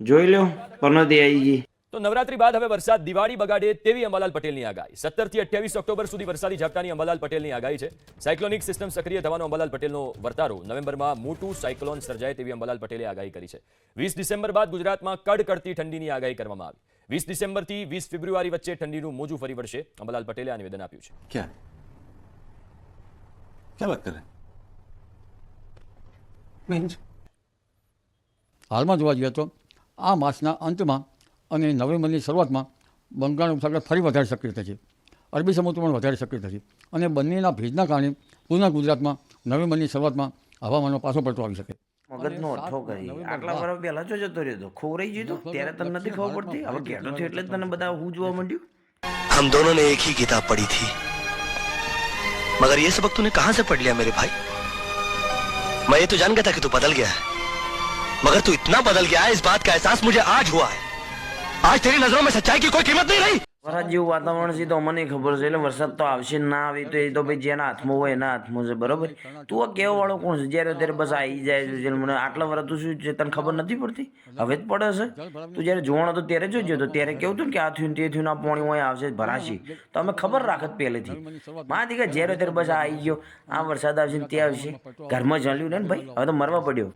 જોઈ લો પનોતી આવી ગઈ તો નવરાત્રી બાદ હવે વરસાદ દિવાળી બગાડે તેવી અંબાલાલ પટેલની આગાહી. સત્તરથી અઠ્યાવીસ ઓક્ટોબર સુધી વરસાદી ઝાપટાની અંબાલાલ પટેલની આગાહી છે. સાયક્લોનિક સિસ્ટમ સક્રિય થવાનો અંબાલાલ પટેલનો વર્તારો નવેમ્બરમાં મોટું સાયક્લોન સર્જાય તેવી અંબાલાલ પટેલે આગાહી કરી છે. વીસ ડિસેમ્બર બાદ ગુજરાતમાં કડકડતી ઠંડીની આગાહી કરવામાં આવી. વીસ ડિસેમ્બરથી વીસ ફેબ્રુઆરી વચ્ચે ઠંડીનું મોજું ફરી વળશે અંબાલાલ પટેલે આ નિવેદન આપ્યું છે. હાલમાં જોવા જઈએ તો આ માસના અંતમાં અને નવેમ્બરની શરૂઆતમાં બંગાળ ઉપસાગર ફરી વધારે સક્રિય થશે અરબી સમુદ્ર પણ વધારે સક્રિય થશે અને બંનેના ભેજના કારણે પુનઃ ગુજરાતમાં નવેમ્બરની શરૂઆતમાં હવામાનનો પાછો પડતો આવી શકે મગજનો અઠ્ઠો કરી આટલા વર્ષ પહેલા જો જતો રહ્યો હતો ખોરાઈ ગયો તો ત્યારે તને નથી ખબર પડતી હવે ઘેટો થયો એટલે જ તને બધા હું જોવા માંડ્યું हम दोनों ने एक ही किताब पढ़ी थी मगर ये सबक तूने कहां से पढ़ लिया मेरे भाई मैं ये तो जान गया था कि तू बदल गया है मगर तू इतना बदल गया है इस बात का एहसास मुझे आज हुआ है आज तेरी नजरों में सच्चाई की कोई कीमत नहीं रही વરસાદ જેવું વાતાવરણ છે તો મને ખબર છે, એટલે વરસાદ તો આવશે ના આવે તો એ તો ભાઈ જેના હાથમાં હોય એના હાથમાં છે, બરોબર? તું આ કહેવા વાળો કોણ છે? જ્યારે ત્યારે બસ આવી જાય છે, મને આટલા વર્ષ તું શું છે, તને ખબર નથી પડતી? હવે જ પડે છે. તું જ્યારે જોવાનો તો ત્યારે જોઈજો તો ત્યારે કેવું હતું કે આ થયું તે થયું આ પાણી હોય આવશે, ભરાશે. તો અમે ખબર રાખત પહેલેથી. માં દીકરા જ્યારે ત્યારે બસ આવી ગયો, આ વરસાદ આવશે ને તે આવશે. ઘરમાં જલ્યું ને ભાઈ, હવે તો મરવા પડ્યો.